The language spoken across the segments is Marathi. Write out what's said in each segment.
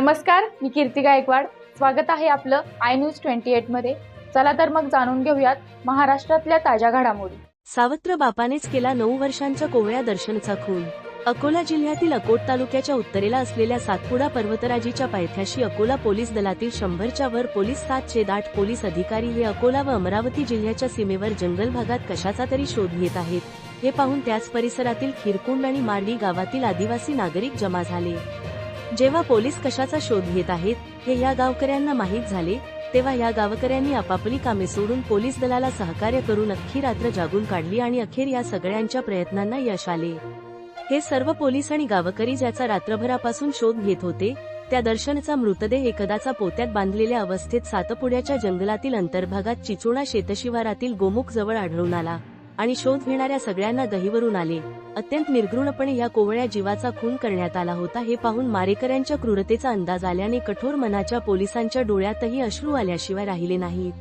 नमस्कार मी कीर्ती गायकवाड. स्वागत आहे आपलं आय न्यूज ट्वेंटी एटमध्ये चला तर मग जाणून घेऊयात महाराष्ट्रातल्या ताज्या घडामोडी. सावत्र बापानेच केला नऊ वर्षांच्या कोवळ्या दर्शनचा खून. अकोला जिल्ह्यातील अकोट तालुक्याच्या उत्तरेला असलेल्या सातपुडा पर्वतराजीच्या पायथ्याशी अकोला पोलीस दलातील शंभरच्या वर पोलीस सातशे दाट पोलीस अधिकारी हे अकोला व अमरावती जिल्ह्याच्या सीमेवर जंगल भागात कशाचा तरी शोध घेत आहेत. हे पाहून त्याच परिसरातील खिरकुंड आणि मार्डी गावातील आदिवासी नागरिक जमा झाले. जेव्हा पोलीस कशाचा शोध घेत आहेत हे या गावकऱ्यांना माहीत झाले तेव्हा या गावकऱ्यांनी आपापली कामे सोडून पोलीस दलाला सहकार्य करून अख्खी रात्र जागून काढली आणि अखेर या सगळ्यांच्या प्रयत्नांना यश आले. हे सर्व पोलीस आणि गावकरी ज्याचा रात्रभरापासून शोध घेत होते त्या दर्शनचा मृतदेह एकदाचा पोत्यात बांधलेल्या अवस्थेत सातपुड्याच्या जंगलातील अंतर्भागात चिचोणा शेतशिवारातील गोमुख जवळ आढळून आला. आणि शोध घेणाऱ्या सगळ्यांना दहीवरून आले. अत्यंत निर्घृणपणे या कोवळ्या जीवाचा खून करण्यात आला होता हे पाहून मारेकऱ्यांच्या क्रूरतेचा अंदाज आल्याने कठोर मनाच्या पोलिसांच्या डोळ्यातही अश्रू आल्याशिवाय राहिले नाहीत.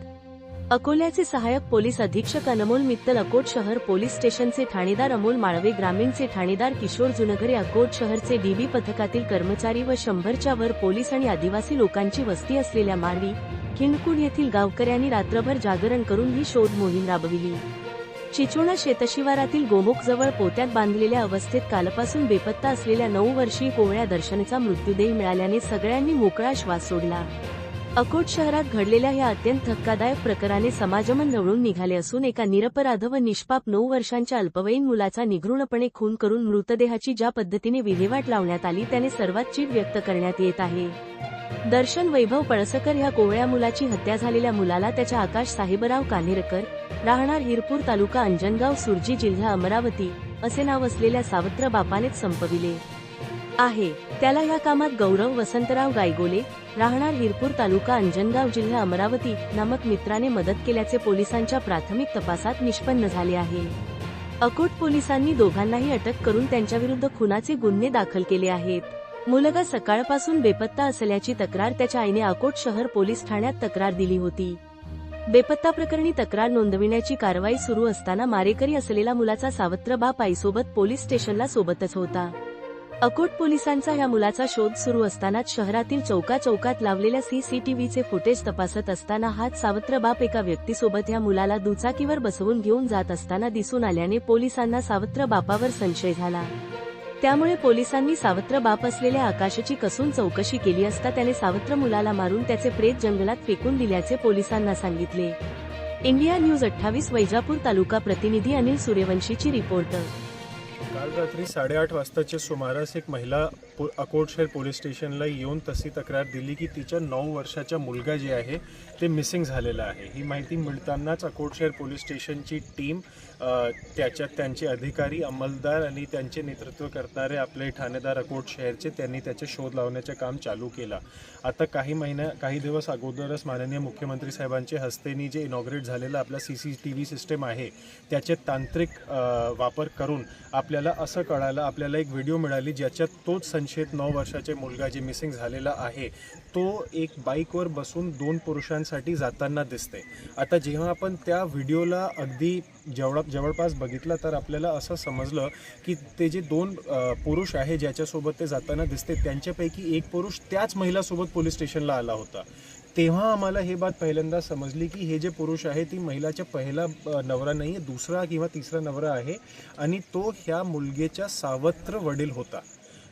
अकोल्याचे सहायक पोलीस अधीक्षक अनमोल मित्तल अकोट शहर पोलीस स्टेशनचे ठाणेदार अमोल माळवे ग्रामीणचे ठाणेदार किशोर जुनघरे अकोट शहरचे डीबी पथकातील कर्मचारी व शंभरच्या वर पोलीस आणि आदिवासी लोकांची वस्ती असलेल्या मारवी खिंडकुड येथील गावकऱ्यांनी रात्रभर जागरण करून ही शोध मोहीम राबविली. चिचोणा शेतशिवारातील गोमुख जवळ पोत्यात बांधलेल्या अवस्थेत कालपासून बेपत्ता असलेल्या नऊ वर्षीय कोवळ्या दर्शनचा मृत्यूदेह मिळाल्याने सगळ्यांनी मोकळा श्वास सोडला. अकोट शहरात घडलेल्या या अत्यंत धक्कादायक प्रकाराने समाजमन नवळून निघाले असून एका निरपराध व निष्पाप नऊ वर्षांच्या अल्पवयीन मुलाचा निघृणपणे खून करून मृतदेहाची ज्या पद्धतीने विल्हेवाट लावण्यात आली त्याने सर्वात चीड व्यक्त करण्यात येत आहे. दर्शन वैभव पळसकर ह्या कोवळ्या मुलाची हत्या झालेल्या मुलाला त्याच्या आकाश साहेबराव कान्हेरकर राहणार हिरपूर तालुका अंजनगाव सुरजी जिल्हा अमरावती असे नाव असलेल्या सावत्र बापानेच संपविले. आहे. त्याला या कामात गौरव वसंतराव गायगोले राहणार हिरपूर तालुका अंजनगाव जिल्हा अमरावती नामक मित्राने मदत केल्याचे पोलिसांच्या प्राथमिक तपासात निष्पन्न झाले आहे. अकोट पोलिसांनी दोघांनाही अटक करून त्यांच्याविरुद्ध खुनाचे गुन्हे दाखल केले आहेत. मुलगा सकाळपासून बेपत्ता असल्याची तक्रार त्याच्या आईने अकोट शहर पोलीस ठाण्यात तक्रार दिली होती. बेपत्ता प्रकरणी तक्रार नोंदविण्याची कारवाई सुरू असताना मारेकरी असलेला मुलाचा सावत्र बाप आईसोबत पोलीस स्टेशनला सोबतच होता. अकोट पोलिसांचा या मुलाचा शोध सुरू असतानाच शहरातील चौका चौकात लावलेल्या सीसीटीव्हीचे फुटेज तपासत असताना हाच सावत्र बाप एका व्यक्तीसोबत या मुलाला दुचाकीवर बसवून घेऊन जात असताना दिसून आल्याने पोलिसांना सावत्र बापावर संशय झाला. त्यामुळे पोलिसांनी सावत्र बाप असलेल्या आकाशाची कसून चौकशी केली असता त्याने सावत्र मुलाला मारून त्याचे प्रेत जंगलात फेकून दिल्याचे पोलिसांना सांगितले. इंडिया न्यूज अठ्ठावीस वैजापूर तालुका प्रतिनिधी अनिल सूर्यवंशीची रिपोर्ट. काल रात्री साडेआठ वाजताच्या सुमारास एक महिला पो अकोटशेर पोलीस स्टेशनला येऊन तशी तक्रार दिली की तिच्या नऊ वर्षाचा मुलगा जे आहे ते मिसिंग झालेला आहे. ही माहिती मिळतानाच अकोटशेर पोलीस स्टेशनची टीम त्याच्यात त्यांचे अधिकारी अंमलदार आणि त्यांचे नेतृत्व करणारे आपले ठाणेदार अकोट शहरचे त्यांनी त्याचे शोध लावण्याचे काम चालू केला. आता काही महिन्या काही दिवस अगोदरच माननीय मुख्यमंत्री साहेबांच्या हस्तेनी जे इनॉग्रेट झालेलं आपला C C T V system आहे त्याचे तांत्रिक वापर करून आपल्याला असं कळालं आपल्याला एक व्हिडिओ मिळाली ज्याच्यात तोच संशयित नऊ वर्षाचे मुलगा जे मिसिंग झालेला आहे तो एक बाईकवर बसून दोन पुरुषांसाठी जाताना दिसते आता जेव्हा आपण त्या व्हिडिओला अगदी जेवढा जवळपास बघितलं तर आपल्याला असं समजलं की ते जे दोन पुरुष आहे ज्याच्यासोबत ते जाताना दिसते त्यांच्यापैकी एक पुरुष त्याच महिलासोबत पोलीस स्टेशनला आला होता. तेव्हा आम्हाला हे बात पहिल्यांदा समजली की हे जे पुरुष आहे ती महिलाच्या पहिला नवरा नाही आहे दुसरा किंवा तिसरा नवरा आहे आणि तो ह्या मुलगेच्या सावत्र वडील होता.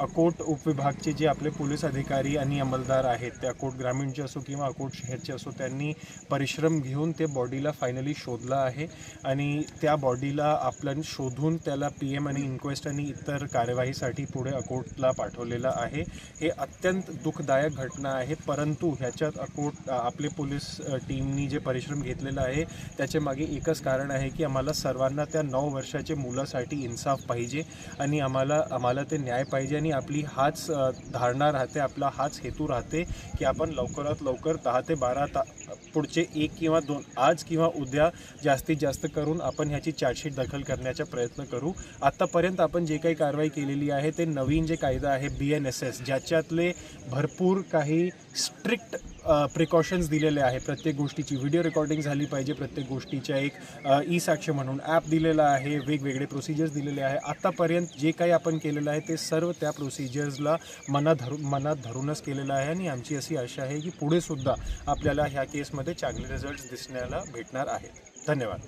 अकोट उपविभागचे जे आपले पोलीस अधिकारी आणि अंमलदार आहेत ते अकोट ग्रामीणचे असो किंवा अकोट शहरचे असो त्यांनी परिश्रम घेऊन ते बॉडीला फायनली शोधला आहे. आणि त्या बॉडीला आपल्या शोधून त्याला पी एम आणि इन्क्वेस्ट आणि इतर कार्यवाहीसाठी पुढे अकोटला पाठवलेलं आहे. हे अत्यंत दुःखदायक घटना आहे. परंतु ह्याच्यात अकोट आपले पोलीस टीमनी जे परिश्रम घेतलेला आहे त्याच्यामागे एकच कारण आहे की आम्हाला सर्वांना त्या नऊ वर्षाच्या मुलासाठी इन्साफ पाहिजे आणि आम्हाला आम्हाला ते न्याय पाहिजे. आणि आपली हाच धारणा राहते आपला हाच हेतू राहते की आपण लवकरात लवकर दहा ते बारा ता पुढचे एक किंवा दोन आज किंवा उद्या जास्तीत जास्त करून आपण ह्याची चार्जशीट दाखल करण्याचा प्रयत्न करू. आत्तापर्यंत आपण जे काही कारवाई केलेली आहे ते नवीन जे कायदा आहे बी एन एस एस ज्याच्यातले भरपूर काही स्ट्रिक्ट प्रिकॉशन्स दिलेले आहे प्रत्येक गोष्टीची व्हिडिओ रेकॉर्डिंग झाली पाहिजे प्रत्येक गोष्टीच्या एक ई साक्ष म्हणून ॲप दिलेला आहे वेगवेगळे प्रोसिजर्स दिलेले आहे. आत्तापर्यंत जे काही आपण केलेलं आहे ते सर्व त्या प्रोसिजर्सला मनात धरून मनात धरूनच केलेलं आहे आणि आमची अशी आशा आहे की पुढेसुद्धा आपल्याला ह्या केसमध्ये चांगले रिझल्ट्स दिसण्याला भेटणार आहेत धन्यवाद.